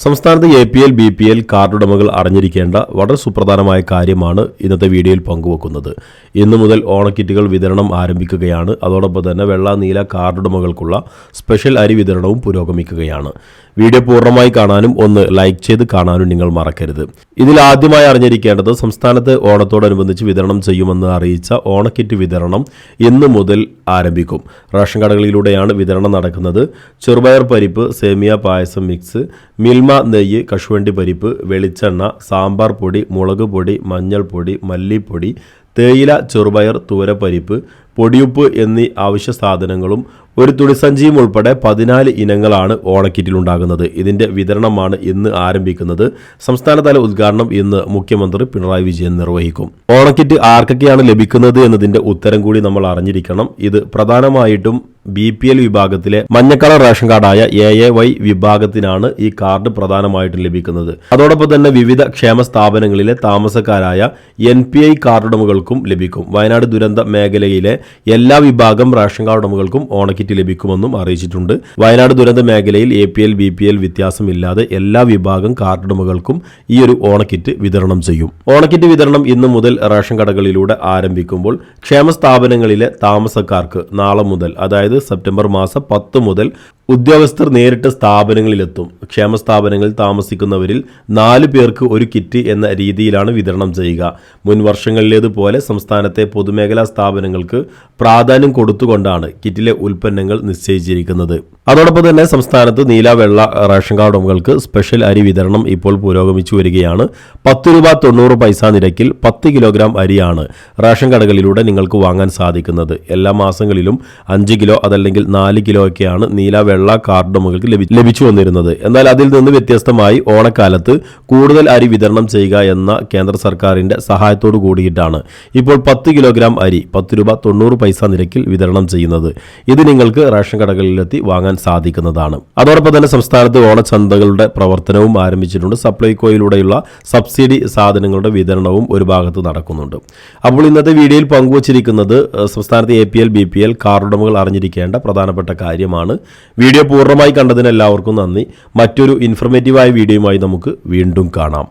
സംസ്ഥാനത്ത് A P L B P L കാർഡുടമകൾ അറിഞ്ഞിരിക്കേണ്ട വളരെ സുപ്രധാനമായ കാര്യമാണ് ഇന്നത്തെ വീഡിയോയിൽ പങ്കുവെക്കുന്നത്. ഇന്നു മുതൽ ഓണക്കിറ്റുകൾ വിതരണം ആരംഭിക്കുകയാണ്. അതോടൊപ്പം തന്നെ വെള്ള നീല കാർഡുടമകൾക്കുള്ള സ്പെഷ്യൽ അരി വിതരണവും പുരോഗമിക്കുകയാണ്. വീഡിയോ പൂർണമായി കാണാനും ഒന്ന് ലൈക്ക് ചെയ്ത് കാണാനും നിങ്ങൾ മറക്കരുത്. ഇതിൽ ആദ്യമായി അറിഞ്ഞിരിക്കേണ്ടത് സംസ്ഥാനത്ത് ഓണത്തോടനുബന്ധിച്ച് വിതരണം ചെയ്യുമെന്ന് അറിയിച്ച ഓണക്കിറ്റ് വിതരണം ഇന്നു മുതൽ ആരംഭിക്കും. റേഷൻ കടകളിലൂടെയാണ് വിതരണം നടക്കുന്നത്. ചെറുപയർ പരിപ്പ് സേമിയ പായസം മിക്സ് മിൽമ നെയ്യ് കശുവണ്ടി പരിപ്പ് വെളിച്ചെണ്ണ സാമ്പാർ പൊടി മുളക് പൊടി മഞ്ഞൾപ്പൊടി മല്ലിപ്പൊടി തേയില ചെറുപയർ തൂരപ്പരിപ്പ് പൊടിയുപ്പ് എന്നീ ആവശ്യ സാധനങ്ങളും ഒരു തുണിസഞ്ചിയും ഉൾപ്പെടെ പതിനാല് ഇനങ്ങളാണ് ഓണക്കിറ്റിലുണ്ടാകുന്നത് ഇതിന്റെ വിതരണമാണ് ഇന്ന് ആരംഭിക്കുന്നത്. സംസ്ഥാനതല ഉദ്ഘാടനം ഇന്ന് മുഖ്യമന്ത്രി പിണറായി വിജയൻ നിർവഹിക്കും. ഓണക്കിറ്റ് ആർക്കൊക്കെയാണ് ലഭിക്കുന്നത് എന്നതിന്റെ ഉത്തരം കൂടി നമ്മൾ അറിഞ്ഞിരിക്കണം. ഇത് പ്രധാനമായിട്ടും ബി പി എൽ വിഭാഗത്തിലെ മഞ്ഞക്കളർ റേഷൻ കാർഡായ എ എ വൈ വിഭാഗത്തിനാണ് ഈ കാർഡ് പ്രധാനമായിട്ടും ലഭിക്കുന്നത്. അതോടൊപ്പം തന്നെ വിവിധ ക്ഷേമ സ്ഥാപനങ്ങളിലെ താമസക്കാരായ എൻ പി ഐ കാർഡ് ഉടമകൾക്കും ലഭിക്കും. വയനാട് ദുരന്ത മേഖലയിലെ എല്ലാ വിഭാഗം റേഷൻ കാർഡ് ഉടമകൾക്കും ഓണക്കിറ്റ് ലഭിക്കുമെന്നും അറിയിച്ചിട്ടുണ്ട്. വയനാട് ദുരന്ത മേഖലയിൽ A P L B P L വ്യത്യാസമില്ലാതെ എല്ലാ വിഭാഗം കാർഡ് ഉടമകൾക്കും ഈ ഒരു ഓണക്കിറ്റ് വിതരണം ചെയ്യും. ഓണക്കിറ്റ് വിതരണം ഇന്നു മുതൽ റേഷൻ കടകളിലൂടെ ആരംഭിക്കുമ്പോൾ ക്ഷേമ സ്ഥാപനങ്ങളിലെ താമസക്കാർക്ക് നാളെ മുതൽ അതായത് സെപ്റ്റംബർ മാസം പത്ത് മുതൽ ഉദ്യോഗസ്ഥർ നേരിട്ട് സ്ഥാപനങ്ങളിലെത്തും. ക്ഷേമ സ്ഥാപനങ്ങളിൽ താമസിക്കുന്നവരിൽ നാല് പേർക്ക് ഒരു കിറ്റ് എന്ന രീതിയിലാണ് വിതരണം ചെയ്യുക. മുൻ വർഷങ്ങളിലേതുപോലെ സംസ്ഥാനത്തെ പൊതുമേഖലാ സ്ഥാപനങ്ങൾക്ക് പ്രാധാന്യം കൊടുത്തുകൊണ്ടാണ് കിറ്റിലെ ഉൽപ്പന്നങ്ങൾ നിശ്ചയിച്ചിരിക്കുന്നത്. അതോടൊപ്പം തന്നെ സംസ്ഥാനത്ത് നീല വെള്ള റേഷൻ കാർഡ് ഉടമകൾക്ക് സ്പെഷ്യൽ അരി വിതരണം ഇപ്പോൾ പുരോഗമിച്ചു വരികയാണ്. പത്ത് രൂപ തൊണ്ണൂറ് പൈസ നിരക്കിൽ പത്ത് കിലോഗ്രാം അരിയാണ് റേഷൻ കടകളിലൂടെ നിങ്ങൾക്ക് വാങ്ങാൻ സാധിക്കുന്നത്. എല്ലാ മാസങ്ങളിലും അഞ്ച് കിലോ അതല്ലെങ്കിൽ നാല് കിലോ ഒക്കെയാണ് നീല വെള്ള കാർഡ് ലഭിച്ചു വന്നിരുന്നത്. എന്നാൽ അതിൽ നിന്ന് വ്യത്യസ്തമായി ഓണക്കാലത്ത് കൂടുതൽ അരി വിതരണം ചെയ്യുക എന്ന കേന്ദ്ര സർക്കാരിന്റെ സഹായത്തോടു കൂടിയിട്ടാണ് ഇപ്പോൾ പത്ത് കിലോഗ്രാം അരി പത്ത് രൂപ തൊണ്ണൂറ് പൈസ നിരക്കിൽ വിതരണം ചെയ്യുന്നത്. ഇത് നിങ്ങൾക്ക് റേഷൻ കടകളിലെത്തി വാങ്ങാൻ സാധിക്കുന്നതാണ്. അതോടൊപ്പം തന്നെ സംസ്ഥാനത്ത് ഓണച്ചന്തകളുടെ പ്രവർത്തനവും ആരംഭിച്ചിട്ടുണ്ട്. സപ്ലൈകോയിലൂടെയുള്ള സബ്സിഡി സാധനങ്ങളുടെ വിതരണവും ഒരു ഭാഗത്ത് നടക്കുന്നുണ്ട്. അപ്പോൾ ഇന്നത്തെ വീഡിയോയിൽ പങ്കുവച്ചിരിക്കുന്നത് സംസ്ഥാനത്തെ A P L B P L കാർഡുടമകൾ അറിഞ്ഞിരിക്കേണ്ട പ്രധാനപ്പെട്ട കാര്യമാണ്. വീഡിയോ പൂർണമായി കണ്ടതിന് എല്ലാവർക്കും നന്ദി. മറ്റൊരു ഇൻഫർമേറ്റീവായ വീഡിയോയുമായി നമുക്ക് വീണ്ടും കാണാം.